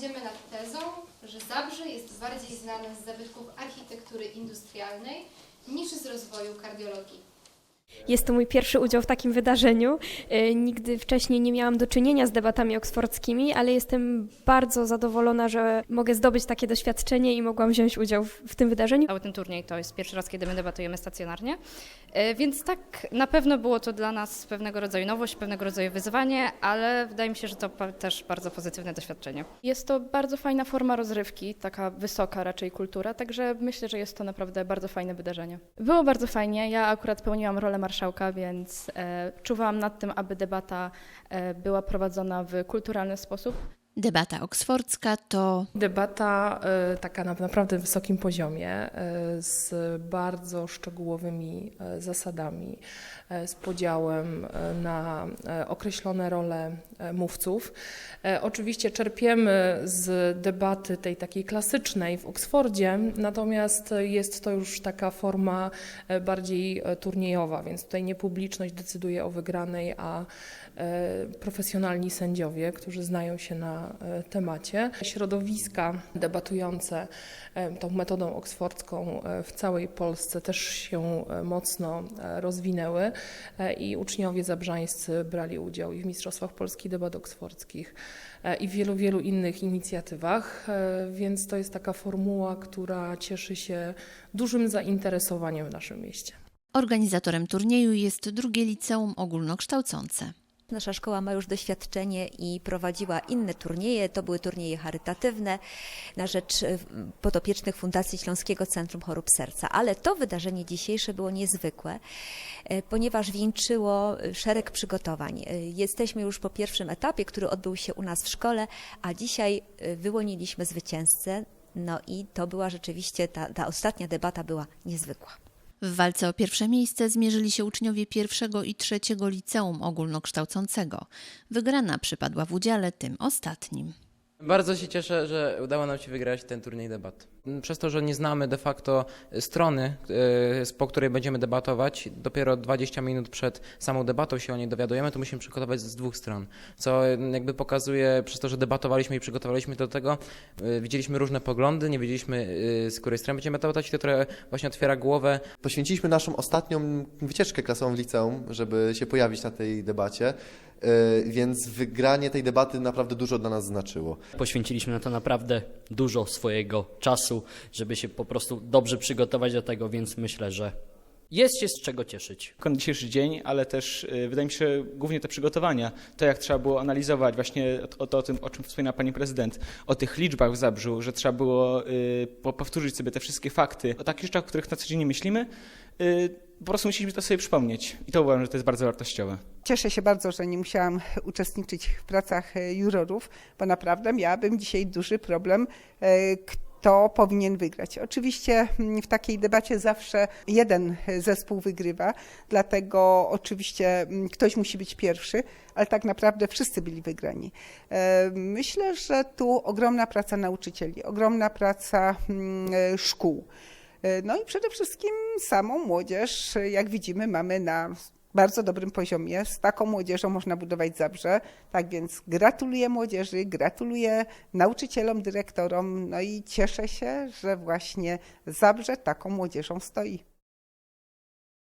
będziemy nad tezą, że Zabrze jest bardziej znane z zabytków architektury industrialnej niż z rozwoju kardiologii. Jest to mój pierwszy udział w takim wydarzeniu. E, Nigdy wcześniej nie miałam do czynienia z debatami oksfordzkimi, ale jestem bardzo zadowolona, że mogę zdobyć takie doświadczenie i mogłam wziąć udział w, w tym wydarzeniu. Cały ten turniej to jest pierwszy raz, kiedy my debatujemy stacjonarnie, E, więc tak na pewno było to dla nas pewnego rodzaju nowość, pewnego rodzaju wyzwanie, ale wydaje mi się, że to też bardzo pozytywne doświadczenie. Jest to bardzo fajna forma rozrywki, taka wysoka raczej kultura, także myślę, że jest to naprawdę bardzo fajne wydarzenie. Było bardzo fajnie, ja akurat pełniłam rolę marszałka, więc e, czuwałam nad tym, aby debata e, była prowadzona w kulturalny sposób. Debata oksfordzka to Debata e, taka na naprawdę wysokim poziomie, e, z bardzo szczegółowymi e, zasadami, z podziałem na określone role mówców. Oczywiście czerpiemy z debaty tej takiej klasycznej w Oksfordzie, natomiast jest to już taka forma bardziej turniejowa, więc tutaj nie publiczność decyduje o wygranej, a profesjonalni sędziowie, którzy znają się na temacie. Środowiska debatujące e, tą metodą oksfordzką e, w całej Polsce też się e, mocno e, rozwinęły e, i uczniowie zabrzańscy brali udział i w Mistrzostwach Polski Debat Oksfordzkich e, i w wielu, wielu innych inicjatywach, e, więc to jest taka formuła, która cieszy się dużym zainteresowaniem w naszym mieście. organizatorem turnieju jest drugie liceum ogólnokształcące. Nasza szkoła ma już doświadczenie i prowadziła inne turnieje. To były turnieje charytatywne na rzecz e, podopiecznych Fundacji Śląskiego Centrum Chorób Serca. Ale to wydarzenie dzisiejsze było niezwykłe, e, ponieważ wieńczyło e, szereg przygotowań. Jesteśmy już po pierwszym etapie, który odbył się u nas w szkole, a dzisiaj wyłoniliśmy zwycięzcę. No i to była rzeczywiście, ta, ta ostatnia debata była niezwykła. W walce o pierwsze miejsce zmierzyli się uczniowie pierwszego i trzeciego liceum ogólnokształcącego. Wygrana przypadła w udziale tym ostatnim. Bardzo się cieszę, że udało nam się wygrać ten turniej debat. Przez to, że nie znamy de facto strony, e, po której będziemy debatować, dopiero 20 minut przed samą debatą się o niej dowiadujemy, to musimy przygotować z dwóch stron. Co jakby pokazuje, przez to, że debatowaliśmy i przygotowaliśmy do tego, e, widzieliśmy różne poglądy, nie wiedzieliśmy e, z której strony będziemy debatować i to trochę właśnie otwiera głowę Poświęciliśmy naszą ostatnią wycieczkę klasową w liceum, żeby się pojawić na tej debacie, więc wygranie tej debaty naprawdę dużo dla nas znaczyło. Poświęciliśmy na to naprawdę dużo swojego czasu, żeby się po prostu dobrze przygotować do tego, więc myślę, że jest się z czego cieszyć. Kon dzisiejszy dzień, ale też y, wydaje mi się, że głównie te przygotowania, to jak trzeba było analizować właśnie o, o, o tym, o czym wspomina pani prezydent, o tych liczbach w Zabrzu, że trzeba było y, po, powtórzyć sobie te wszystkie fakty, o takich rzeczach, o których na co dzień nie myślimy, y, po prostu musieliśmy to sobie przypomnieć i to uważam, że to jest bardzo wartościowe. Cieszę się bardzo, że nie musiałam uczestniczyć w pracach e, jurorów, bo naprawdę miałabym dzisiaj duży problem, e, kto powinien wygrać. Oczywiście mm, w takiej debacie zawsze jeden zespół wygrywa, dlatego oczywiście mm, ktoś musi być pierwszy, ale tak naprawdę wszyscy byli wygrani. E, Myślę, że tu ogromna praca nauczycieli, ogromna praca mm, e, szkół. E, No i przede wszystkim samą młodzież, jak widzimy, mamy na bardzo dobrym poziomie. Z taką młodzieżą można budować Zabrze. Tak więc gratuluję młodzieży, gratuluję nauczycielom, dyrektorom, no i cieszę się, że właśnie Zabrze taką młodzieżą stoi.